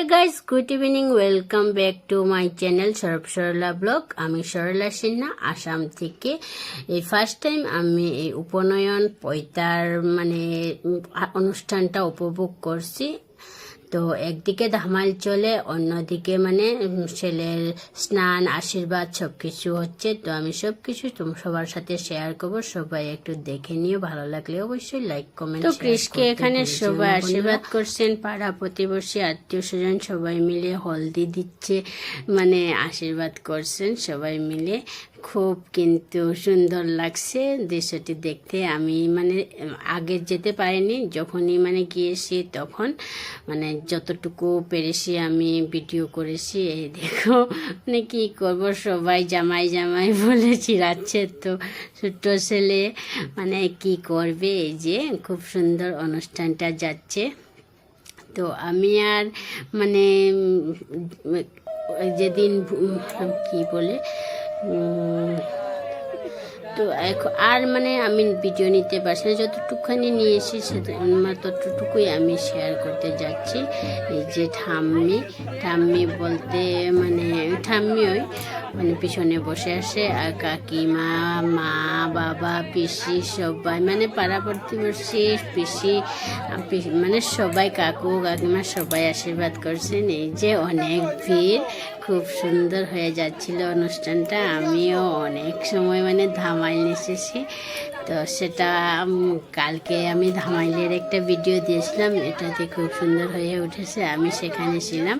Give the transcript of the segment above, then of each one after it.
Hey guys good evening welcome back to my channel সরব Sarala blog আমি সরলা সিনহা আসাম থেকে। এই ফার্স্ট টাইম আমি এই উপনয়ন পয়তার মানে অনুষ্ঠানটা উপভোগ করছি। তো একদিকে ধামাল চলে অন্যদিকে মানে ছেলের স্নান আশীর্বাদ সব কিছু হচ্ছে। তো আমি সব কিছু সবার সাথে শেয়ার করব। সবাই একটু দেখে নিও। ভালো লাগলে অবশ্যই লাইক কমেন্ট তো কৃষকে এখানে সবাই আশীর্বাদ করছেন। পাড়া প্রতিবেশী আত্মীয় স্বজন সবাই মিলে হলদি দিচ্ছে মানে আশীর্বাদ করছেন সবাই মিলে। খুব কিন্তু সুন্দর লাগছে দৃশ্যটি দেখতে। আমি মানে আগে যেতে পারিনি, যখনই মানে গিয়েছি তখন মানে যতটুকু পেরেছি আমি ভিডিও করেছি। এই দেখো মানে কী করব, সবাই জামাই জামাই বলে চিরাচ্ছে তো, ছোট্ট ছেলে। মানে কি করবে, এই যে খুব সুন্দর অনুষ্ঠানটা যাচ্ছে। তো আমি আর মানে যেদিন কি বলে তো এখন আর মানে আমি ভিডিও নিতে পারছি না যতটুকুখানি নিয়ে এসেছি ততটুকুই আমি শেয়ার করতে যাচ্ছি। এই যে ঠাম্মি ঠাম্মি বলতে মানে ঠাম্মি ওই মানে পিছনে বসে আসে, আর কাকিমা, মা, বাবা, পিসি সবাই মানে পাড়া প্রতিবেশী, পিসি মানে সবাই, কাকু, কাকিমা সবাই আশীর্বাদ করছেন। এই যে অনেক ভিড়, খুব সুন্দর হয়ে যাচ্ছিল অনুষ্ঠানটা। আমিও অনেক সময় মানে ধামাইল এসেছি তো সেটা কালকে আমি ধামাইলের একটা ভিডিও দিয়েছিলাম। এটাতে খুব সুন্দর হয়ে উঠেছে, আমি সেখানে ছিলাম।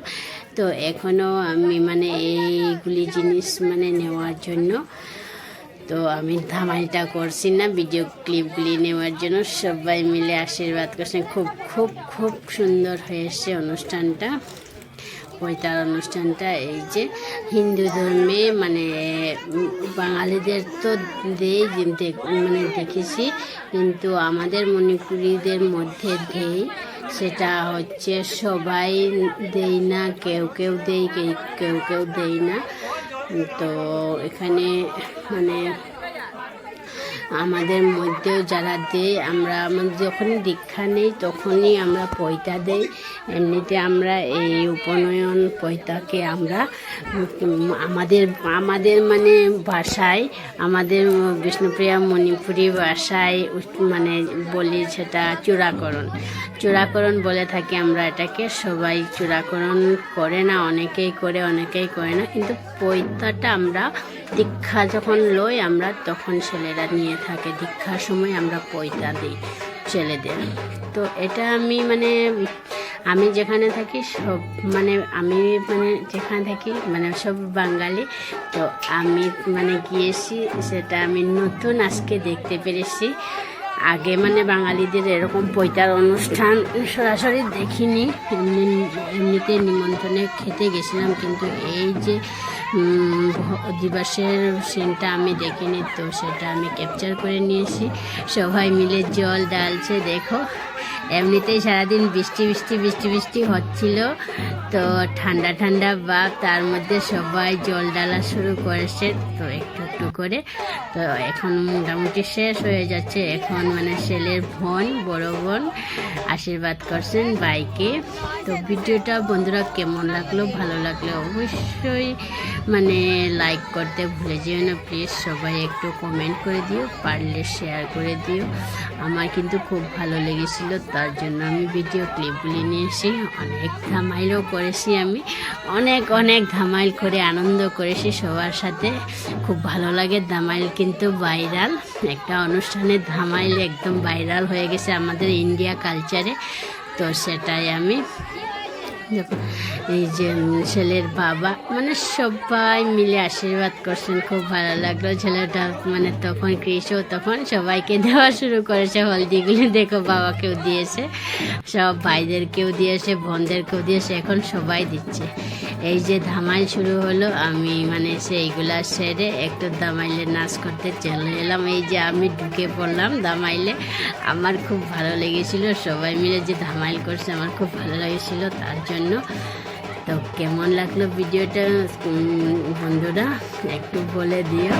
তো এখনও আমি মানে এইগুলি জিনিস মানে নেওয়ার জন্য, তো আমি ধামাইটা করছি না ভিডিও ক্লিপগুলি নেওয়ার জন্য। সবাই মিলে আশীর্বাদ করছেন। খুব খুব খুব সুন্দর হয়েছে অনুষ্ঠানটা। পৈতার অনুষ্ঠানটা, এই যে হিন্দু ধর্মে মানে বাঙালিদের তো দেই মানে দেখেছি, কিন্তু আমাদের মণিপুরীদের মধ্যে দেই, সেটা হচ্ছে সবাই দেই না, কেউ কেউ দেই কেউ কেউ দেই না। তো এখানে মানে আমাদের মধ্যেও যারা দেয়, আমরা আমাদের যখনই দীক্ষা নেই তখনই আমরা পয়তা দেই। এমনিতে আমরা এই উপনয়ন পয়তাকে আমরা, আমাদের আমাদের মানে ভাষায়, আমাদের বিষ্ণুপ্রিয়া মণিপুরি ভাষায় মানে বলি সেটা চূড়াকরণ। চূড়াকরণ বলে থাকি আমরা এটাকে, সবাই চূড়াকরণ করে না, অনেকেই করে অনেকেই করে না, কিন্তু পৈতাটা আমরা দীক্ষা যখন লই আমরা তখন ছেলেরা নিয়ে থাকে, দীক্ষার সময় আমরা পৈতা দিই ছেলেদের। তো এটা আমি মানে আমি যেখানে থাকি সব মানে আমি মানে যেখানে থাকি মানে সব বাঙালি। তো আমি মানে গিয়েছি, সেটা আমি নতুন আজকে দেখতে পেরেছি। আগে মানে বাঙালিদের এরকম পৈতার অনুষ্ঠান সরাসরি দেখিনি। এমনি, এমনিতে নিমন্ত্রণে খেতে গেছিলাম, কিন্তু এই যে দিবসের সিনটা আমি দেখিনি, তো সেটা আমি ক্যাপচার করে নিয়েছি। সবাই মিলে জল ডালছে দেখো। এমনিতেই সারাদিন বৃষ্টি বৃষ্টি বৃষ্টি বৃষ্টি হচ্ছিল। তো ঠান্ডা ঠান্ডা বা তার মধ্যে সবাই জল ডালা শুরু করেছে তো একটু একটু করে। তো এখন মোটামুটি শেষ হয়ে যাচ্ছে। এখন মানে ছেলের বোন, বড় বোন আশীর্বাদ করছেন বাইকে তো ভিডিওটা বন্ধুরা কেমন লাগল, ভালো লাগলে অবশ্যই মানে লাইক করতে ভুলে যেও না। প্লিজ সবাই একটু কমেন্ট করে দিও, পারলে শেয়ার করে দিও। আমার কিন্তু খুব ভালো লেগেছিলো লেগেছিল তার জন্য আমি ভিডিও ক্লিপগুলি নিয়েছি। অনেক ধামাইলও করেছি আমি। অনেক অনেক ধামাইল করে আনন্দ করেছি সবার সাথে। খুব ভালো লাগে ধামাইল কিন্তু ভাইরাল একটা অনুষ্ঠানে ধামাইল একদম ভাইরাল হয়ে গেছে আমাদের ইন্ডিয়া কালচারে তো সেটাই আমি দেখো, এই যে ছেলের বাবা মানে সবাই মিলে আশীর্বাদ করছেন, খুব ভালো লাগল ছেলেটা মানে তখন কৃষক, তখন সবাইকে দেওয়া শুরু করেছে, হলদিগুলি দেখো বাবাকেও দিয়েছে, সব ভাইদেরকেও দিয়েছে, বোনদেরকেও দিয়েছে, এখন সবাই দিচ্ছে। এই যে ধামাইল শুরু হলো, আমি মানে সেইগুলা সেরে একটু দামাইলে নাচ করতে চলে এলাম। এই যে আমি ঢুকে পড়লাম দামাইলে আমার খুব ভালো লেগেছিল। সবাই মিলে যে ধামাইল করছে, আমার খুব ভালো লেগেছিল তার জন্য। তো কেমন লাগল ভিডিওটা? বন্ধুরা, একটু বলে দিও।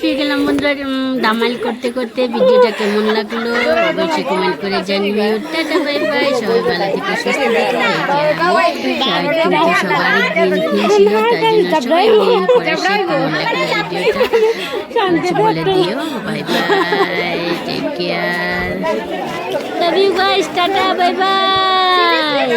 পেয়ে গেলাম বন্ধুরা দামাল করতে করতে ভিডিওটা কেমন লাগল? অবশ্যই কমেন্ট করে জানিও টাটা বাই বাই সবাই ভালো থেকে, সুস্থ জন্য ভিডিওটা? বলে bye bye tata bye bye